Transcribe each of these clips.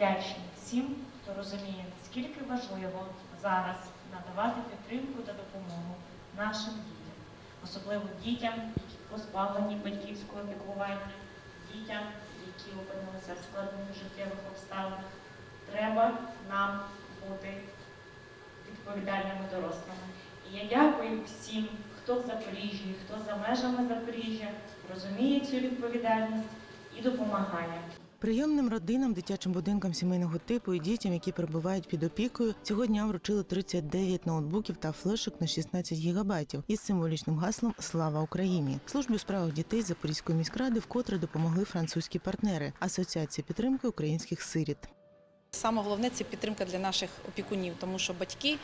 вдячні всім, хто розуміє, наскільки важливо зараз надавати підтримку та допомогу нашим дітям, особливо дітям, які позбавлені батьківського піклування, дітям, які опинилися в складних життєвих обставинах. Треба нам бути відповідальними дорослими. І я дякую всім, хто в Запоріжжі, хто за межами Запоріжжя розуміє цю відповідальність і допомагає. Прийомним родинам, дитячим будинкам сімейного типу і дітям, які перебувають під опікою, цього дня вручили 39 ноутбуків та флешок на 16 гігабайтів із символічним гаслом Слава Україні. Службі у справах дітей Запорізької міськради вкотре допомогли французькі партнери Асоціація підтримки українських сиріт. Саме головне це підтримка для наших опікунів, тому що батьки,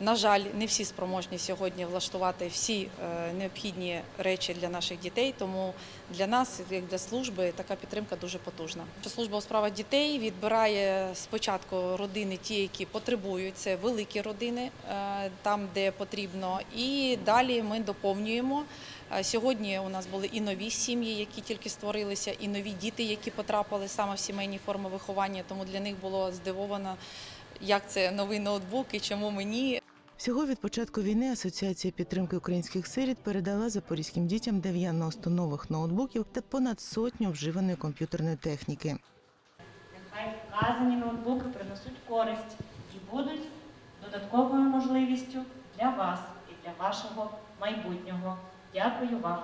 на жаль, не всі спроможні сьогодні влаштувати всі е, необхідні речі для наших дітей. Тому для нас, як для служби, така підтримка дуже потужна. Служба у справах дітей відбирає спочатку родини, ті, які потребують, це великі родини, е, там, де потрібно, і далі ми доповнюємо. Е, Сьогодні у нас були і нові сім'ї, які тільки створилися, і нові діти, які потрапили саме в сімейні форми виховання. Тому для них було здивовано, як це новий ноутбук і чому мені. Всього від початку війни Асоціація підтримки українських сиріт передала запорізьким дітям 90 нових ноутбуків та понад сотню вживаної комп'ютерної техніки. Нехай вказані ноутбуки принесуть користь і будуть додатковою можливістю для вас і для вашого майбутнього. Дякую вам.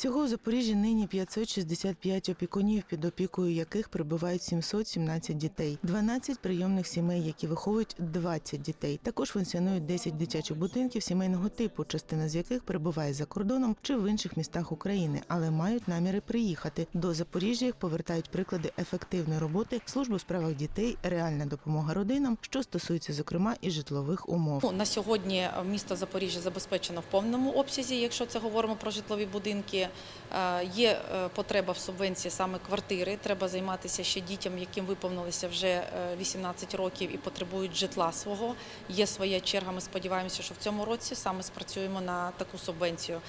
Всього у Запоріжжі нині 565 опікунів, під опікою яких перебувають 717 дітей, 12 прийомних сімей, які виховують 20 дітей. Також функціонують 10 дитячих будинків сімейного типу, частина з яких перебуває за кордоном чи в інших містах України, але мають наміри приїхати. До Запоріжжя їх повертають приклади ефективної роботи служби у справах дітей, реальна допомога родинам, що стосується зокрема і житлових умов. Ну, на сьогодні місто Запоріжжя забезпечено в повному обсязі, якщо це говоримо про житлові будинки. Е, Є е, потреба в субвенції саме квартири. Треба займатися ще дітям, яким виповнилося вже е, 18 років і потребують житла свого. Є своя черга. Ми сподіваємося, що в цьому році саме спрацюємо на таку субвенцію.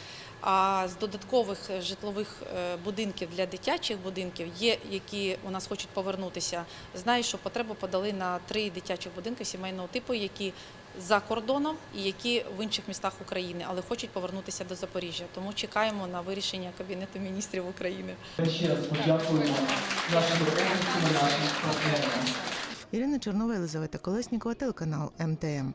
А з додаткових е, житлових е, будинків для дитячих будинків є, які у нас хочуть повернутися. Знаю, що потребу подали на три дитячих будинки сімейного типу, які за кордоном і які в інших містах України, але хочуть повернутися до Запоріжжя. Тому чекаємо на вирішення Кабінету міністрів України. Ще раз подякуємо нашим допомогам, нашим партнерам. Ірина Чорнова, Єлизавета Колеснікова, телеканал МТМ.